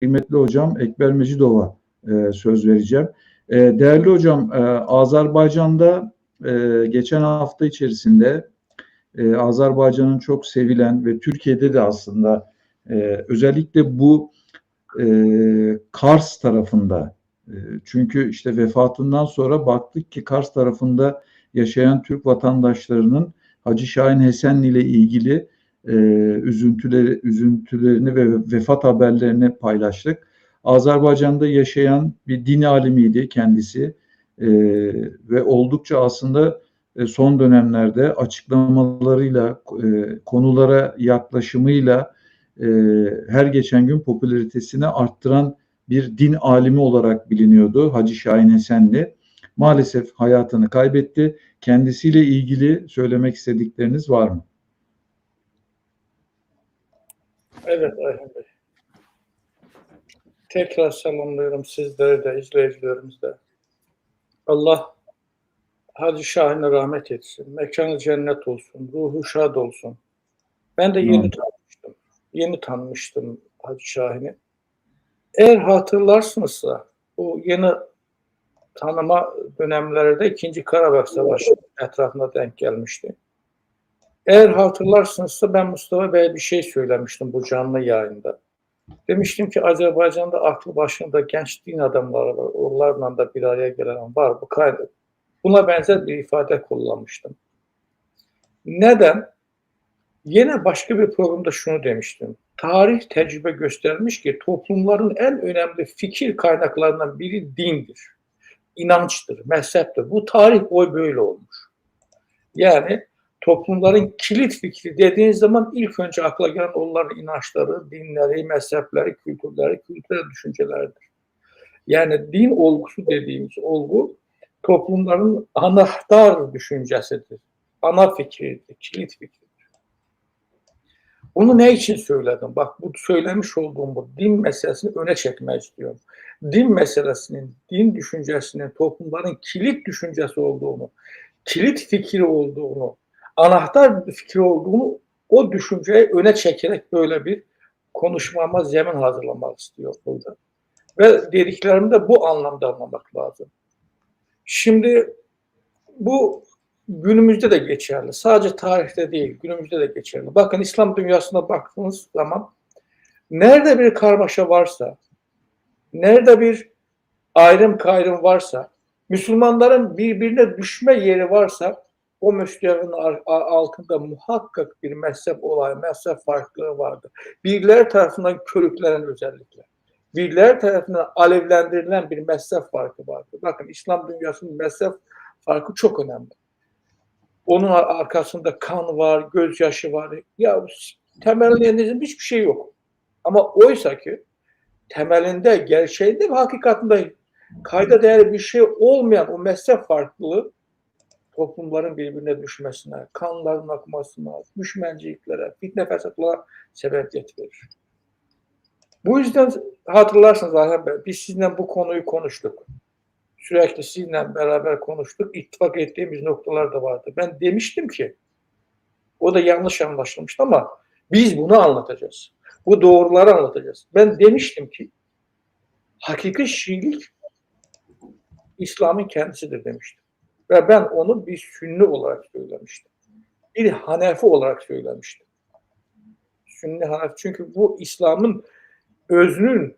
kıymetli hocam Ekber Mecidov'a e, söz vereceğim. E, değerli hocam, e, Azerbaycan'da e, geçen hafta içerisinde e, Azerbaycan'ın çok sevilen ve Türkiye'de de aslında e, özellikle bu e, Kars tarafında e, çünkü işte vefatından sonra baktık ki Kars tarafında yaşayan Türk vatandaşlarının Hacı Şahin Hesenli ile ilgili e, üzüntüleri üzüntülerini ve vefat haberlerini paylaştık. Azerbaycan'da yaşayan bir din alimiydi kendisi e, ve oldukça aslında e, son dönemlerde açıklamalarıyla, e, konulara yaklaşımıyla e, her geçen gün popülaritesini arttıran bir din alimi olarak biliniyordu Hacı Şahin Esenli. Maalesef hayatını kaybetti. Kendisiyle ilgili söylemek istedikleriniz var mı? Evet Ayhan Bey. Tekrar selamlıyorum sizleri de, izleyicilerimizi de. Allah Hacı Şahin'e rahmet etsin. Mekanı cennet olsun. Ruhu şad olsun. Ben de yeni Hı. tanımıştım. Yeni tanımıştım Hacı Şahin'i. Eğer hatırlarsınızsa bu yeni tanıma dönemlerde 2. Karabağ Savaşı etrafına denk gelmişti. Eğer hatırlarsınızsa ben Mustafa Bey'e bir şey söylemiştim bu canlı yayında. Demiştim ki Azerbaycan'da aklı başında genç din adamları var. Onlarla da bir araya gelen var. Bu kaynak. Buna benzer bir ifade kullanmıştım. Neden? Yine başka bir programda şunu demiştim. Tarih tecrübe göstermiş ki toplumların en önemli fikir kaynaklarından biri dindir. İnançtır, mezheptir. Bu tarih boy böyle olmuş. Yani toplumların kilit fikri dediğiniz zaman ilk önce akla gelen onların inançları, dinleri, mezhepleri, kültürleri, kültürel düşünceleridir. Yani din olgusu dediğimiz olgu toplumların anahtar düşüncesidir. Ana fikridir, kilit fikridir. Bunu ne için söyledim? Bak bu söylemiş olduğum bu din meselesini öne çekmek istiyorum. Din meselesinin, din düşüncesinin toplumların kilit düşüncesi olduğunu, kilit fikri olduğunu, anahtar fikir olduğunu o düşünceyi öne çekerek böyle bir konuşmama zemin hazırlamak istiyor burada. Ve dediklerimi de bu anlamda anlamak lazım. Şimdi bu günümüzde de geçerli. Sadece tarihte değil, günümüzde de geçerli. Bakın İslam dünyasına baktığınız zaman nerede bir karmaşa varsa, nerede bir ayrım kayrım varsa, Müslümanların birbirine düşme yeri varsa o müşterinin altında muhakkak bir mezhep olay, mezhep farklılığı vardır. Birileri tarafından körüklenen özellikle. Birileri tarafından alevlendirilen bir mezhep farkı vardır. Bakın İslam dünyasının mezhep farkı çok önemli. Onun arkasında kan var, gözyaşı var. Ya temelinde hiçbir şey yok. Ama oysa ki temelinde, gerçeğinde ve hakikatinde kayda değer bir şey olmayan o mezhep farklılığı toplumların birbirine düşmesine, kanların akmasına, düşmenciliklere, fitne fesatlara sebebiyet verir. Bu yüzden hatırlarsınız Bey, biz sizinle bu konuyu konuştuk. Sürekli sizinle beraber konuştuk. İttifak ettiğimiz noktalar da vardı. Ben demiştim ki, o da yanlış anlaşılmıştı ama biz bunu anlatacağız. Bu doğruları anlatacağız. Ben demiştim ki, hakiki Şiilik İslam'ın kendisidir demiştim. Ve ben onu bir sünni olarak söylemiştim. Bir Hanefi olarak söylemiştim. Sünni Hanefi. Çünkü bu İslam'ın özünün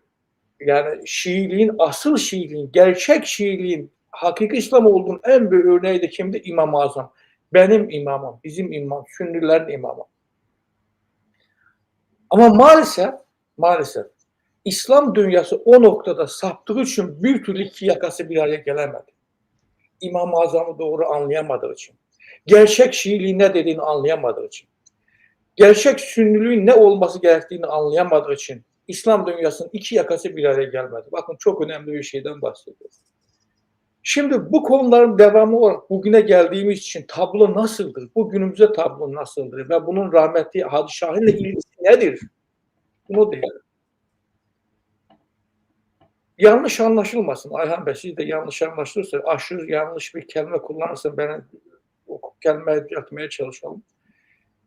yani Şiiliğin, asıl Şiiliğin, gerçek Şiiliğin hakiki İslam olduğunun en büyük örneği de kimdi? İmam-ı Azam. Benim imamım, bizim imam, Sünnilerin imamı. Ama maalesef, maalesef İslam dünyası o noktada saptığı için bir türlü iki yakası bir araya gelemedi. İmam-ı Azam'ı doğru anlayamadığı için, gerçek Şiiliğin ne dediğini anlayamadığı için, gerçek Sünniliğin ne olması gerektiğini anlayamadığı için İslam dünyasının iki yakası bir araya gelmedi. Bakın çok önemli bir şeyden bahsediyoruz. Şimdi bu konuların devamı olarak bugüne geldiğimiz için tablo nasıldır? Bu günümüze tablo nasıldır? Ve bunun rahmetli Hadi Şahin'le ilgisi nedir? Bunu diyelim. Yanlış anlaşılmasın. Ayhan Bey siz de yanlış anlaşılırsa aşırı yanlış bir kelime kullanırsa ben o kelimeyi yapmaya çalışalım.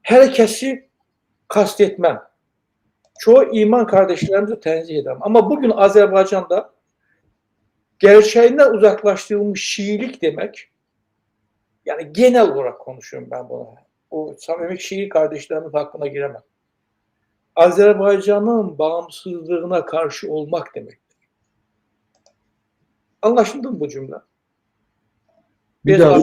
Herkesi kastetmem. çoğu iman kardeşlerimizi tenzih ederim. Ama bugün Azerbaycan'da gerçeğinden uzaklaştırılmış Şiilik demek yani genel olarak konuşuyorum ben bunu. O samimi Şii kardeşlerimin hakkına giremem. Azerbaycan'ın bağımsızlığına karşı olmak demektir. Anlaşıldı mı bu cümle? Bir daha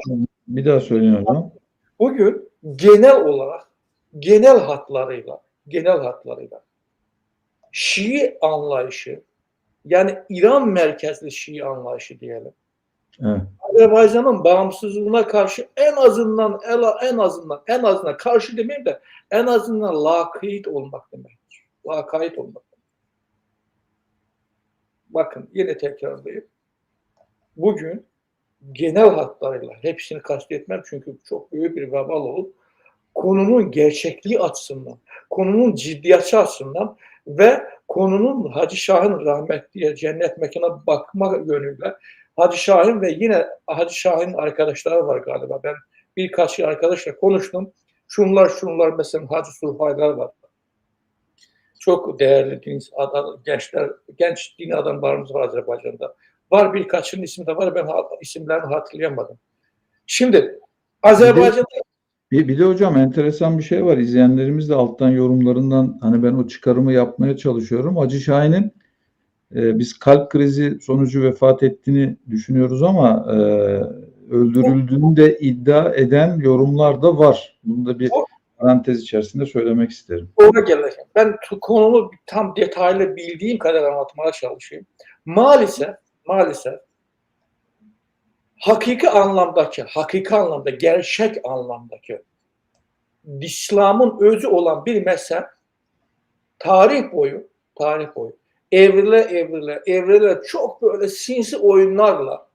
bir daha söyleyin hocam. Bugün genel olarak genel hatlarıyla genel hatlarıyla Şii anlayışı yani İran merkezli Şii anlayışı diyelim. Evet. Azerbaycan'ın bağımsızlığına karşı en azından en azından en azından karşı demeyeyim de en azından lakayt olmak demektir. Lakayt olmak. Bakın yine tekrarlayayım. Bugün genel hatlarıyla hepsini kastetmem çünkü çok büyük bir vebal olup konunun gerçekliği açısından, konunun ciddiyeti açısından ve konunun Hacı Şah'ın rahmetliye cennet mekana bakma yönüyle Hacı Şahin ve yine Hacı Şahin'in arkadaşları var galiba. Ben birkaç arkadaşla konuştum. Şunlar şunlar mesela Hacı Sulhaylar var. Çok değerli din adam, gençler, genç din adamlarımız var Azerbaycan'da. Var birkaçının ismi de var. Ben isimlerini hatırlayamadım. Şimdi Azerbaycan'da Bir, bir de hocam enteresan bir şey var. İzleyenlerimiz de alttan yorumlarından hani ben o çıkarımı yapmaya çalışıyorum. Hacı Şahin'in e, biz kalp krizi sonucu vefat ettiğini düşünüyoruz ama e, öldürüldüğünü de iddia eden yorumlar da var. Bunu da bir parantez içerisinde söylemek isterim. Oraya geleceğim. Ben konumu tam detaylı bildiğim kadar anlatmaya çalışayım. Maalesef, maalesef hakiki anlamdaki, hakiki anlamda, gerçek anlamdaki İslam'ın özü olan bir mezhep tarih boyu, tarih boyu evrile evrile, evrile çok böyle sinsi oyunlarla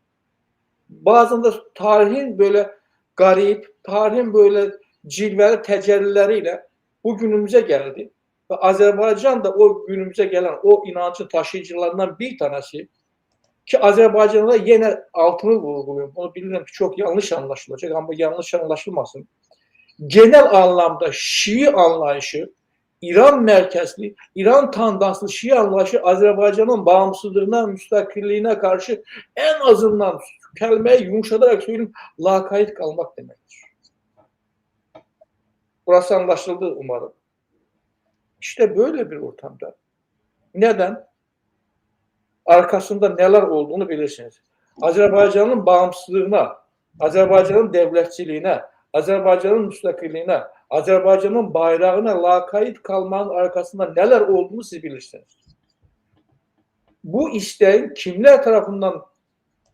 bazen de tarihin böyle garip, tarihin böyle cilveli tecellileriyle bu günümüze geldi. Ve Azerbaycan da o günümüze gelen o inancın taşıyıcılarından bir tanesi ki Azerbaycan'da yine altını vurguluyorum. Bunu bilirim ki çok yanlış anlaşılacak ama yanlış anlaşılmasın. Genel anlamda Şii anlayışı, İran merkezli, İran tandanslı Şii anlayışı Azerbaycan'ın bağımsızlığına, müstakilliğine karşı en azından kelimeyi yumuşatarak söyleyeyim lakayt kalmak demektir. Burası anlaşıldı umarım. İşte böyle bir ortamda. Neden? Arkasında neler olduğunu bilirsiniz. Azerbaycan'ın bağımsızlığına, Azerbaycan'ın devletçiliğine, Azerbaycan'ın müstakilliğine, Azerbaycan'ın bayrağına lakayt kalmanın arkasında neler olduğunu siz bilirsiniz. Bu isteğin kimler tarafından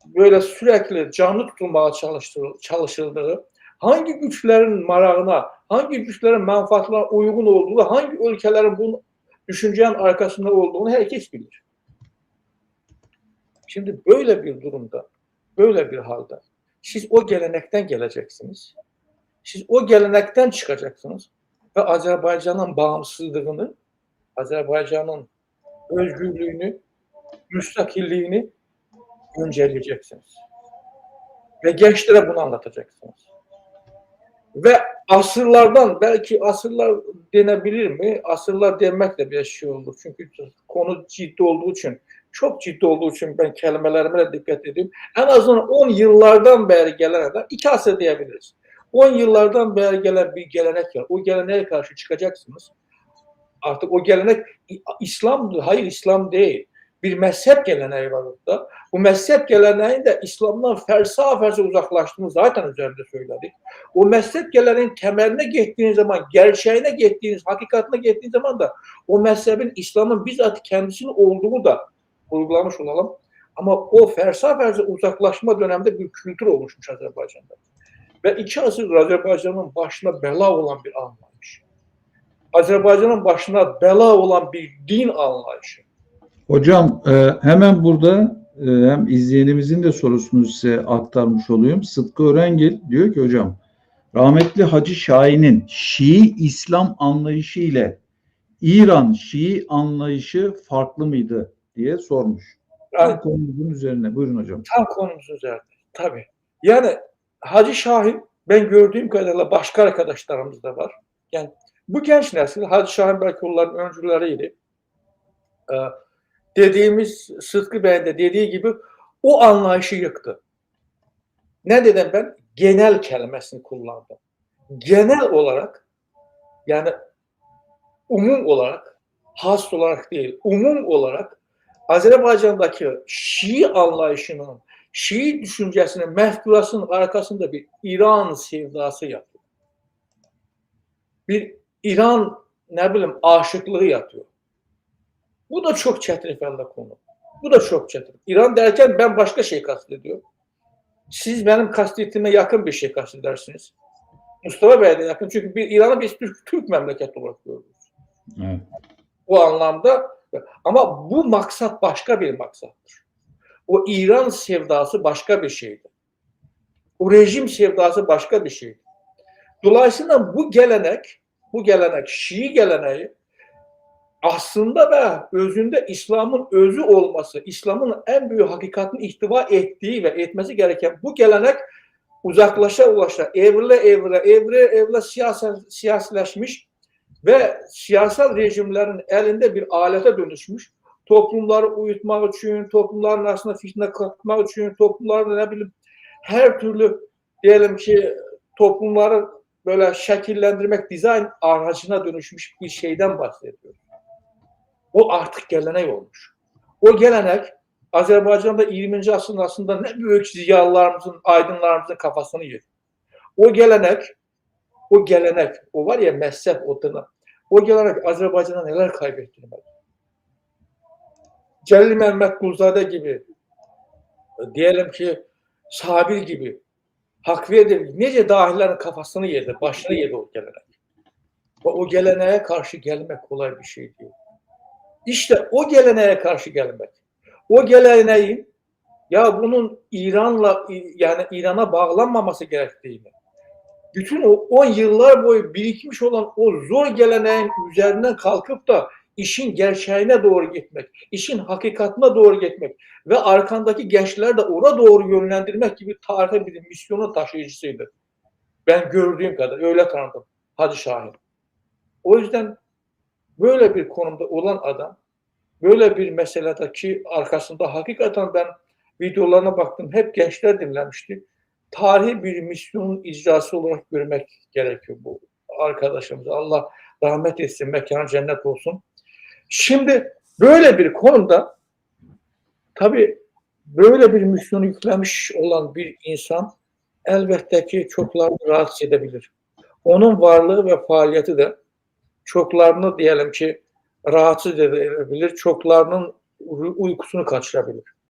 böyle sürekli canlı tutulmaya çalışıldığı, hangi güçlerin marağına, hangi güçlerin menfaatlerine uygun olduğu, hangi ülkelerin bu düşüncenin arkasında olduğunu herkes bilir. Şimdi böyle bir durumda, böyle bir halde siz o gelenekten geleceksiniz. Siz o gelenekten çıkacaksınız ve Azerbaycan'ın bağımsızlığını, Azerbaycan'ın özgürlüğünü, müstakilliğini güncelleyeceksiniz. Ve gençlere bunu anlatacaksınız. Ve asırlardan belki asırlar denebilir mi? Asırlar demek de bir şey olur. Çünkü konu ciddi olduğu için, çok ciddi olduğu için ben kelimelerime de dikkat ediyorum. En azından 10 yıllardan beri gelen adam, iki asır diyebiliriz. 10 yıllardan beri gelen bir gelenek var. O geleneğe karşı çıkacaksınız. Artık o gelenek İslam, hayır İslam değil. Bir mezhep geleneği var orada. Bu mezhep geleneğinde İslam'dan fersa fersa uzaklaştığını zaten üzerinde söyledik. O mezhep geleneğin temeline gittiğiniz zaman, gerçeğine gittiğiniz, hakikatine gittiğiniz zaman da o mezhebin İslam'ın bizzat kendisinin olduğunu da vurgulamış olalım. Ama o fersa fersa uzaklaşma döneminde bir kültür oluşmuş Azerbaycan'da. Ve iki asır Azerbaycan'ın başına bela olan bir anlayış. Azerbaycan'ın başına bela olan bir din anlayışı. Hocam e, hemen burada e, hem izleyenimizin de sorusunu size aktarmış olayım. Sıtkı Örengil diyor ki hocam rahmetli Hacı Şahin'in Şii İslam anlayışı ile İran Şii anlayışı farklı mıydı diye sormuş. Yani Bu konumuzun üzerine. Buyurun hocam. tam konumuz üzerinde. Tabii. Yani Hacı Şahin ben gördüğüm kadarıyla başka arkadaşlarımız da var. Yani bu genç nesil Hacı Şahin belki onların öncüleriydi. e, dediğimiz Sıtkı Bey'in de dediği gibi o anlayışı yıktı. Ne dedim ben? Genel kelimesini kullandım. Genel olarak yani umum olarak has olarak değil, umum olarak Azerbaycan'daki Şii anlayışının, Şii düşüncesinin, mefkurasının arkasında bir İran sevdası yatıyor. Bir İran ne bileyim aşıklığı yatıyor. Bu da çok çetrefilli konu. Bu da çok çetrefilli. İran derken ben başka şey kastediyorum. Siz benim kastettiğime yakın bir şey kastedersiniz. Mustafa Bey'e de yakın. Çünkü bir İran'ı biz Türk, Türk memleketi olarak görüyoruz. Evet. Bu anlamda ama bu maksat başka bir maksattır. O İran sevdası başka bir şeydir. O rejim sevdası başka bir şeydir. Dolayısıyla bu gelenek, bu gelenek Şii geleneği aslında da özünde İslam'ın özü olması, İslam'ın en büyük hakikatini ihtiva ettiği ve etmesi gereken bu gelenek uzaklaşa ulaşa, evrile evrile, evrile evrile siyasi, siyasileşmiş ve siyasal rejimlerin elinde bir alete dönüşmüş. Toplumları uyutmak için, toplumların arasında fitne katmak için, toplumları ne bileyim her türlü diyelim ki toplumları böyle şekillendirmek, dizayn aracına dönüşmüş bir şeyden bahsediyoruz. O artık gelenek olmuş. O gelenek Azerbaycan'da 20. asrın aslında ne büyük ziyalılarımızın, aydınlarımızın kafasını yedi. O gelenek, o gelenek, o var ya mezhep odunu, o gelenek Azerbaycan'a neler kaybettirmedi. Celil Mehmet Gulzade gibi, diyelim ki Sabir gibi, Hak verdi, nece dahillerin kafasını yedi, başını yedi o gelenek. Ve o geleneğe karşı gelmek kolay bir şey değil. İşte o geleneğe karşı gelmek. O geleneğin ya bunun İran'la yani İran'a bağlanmaması gerektiğini, bütün o 10 yıllar boyu birikmiş olan o zor geleneğin üzerinden kalkıp da işin gerçeğine doğru gitmek, işin hakikatine doğru gitmek ve arkandaki gençler de oraya doğru yönlendirmek gibi tarihe bir misyonun taşıyıcısıydı. Ben gördüğüm kadar öyle tanıdım Hacı Şahin. O yüzden böyle bir konumda olan adam böyle bir meseledeki arkasında hakikaten ben videolarına baktım. Hep gençler dinlemişti. Tarihi bir misyonun icrası olarak görmek gerekiyor bu arkadaşımız. Allah rahmet etsin, mekanı cennet olsun. Şimdi böyle bir konuda tabii böyle bir misyonu yüklemiş olan bir insan elbette ki çoklarını rahatsız edebilir. Onun varlığı ve faaliyeti de çoklarını diyelim ki rahatsız edebilir, çoklarının uykusunu kaçırabilir.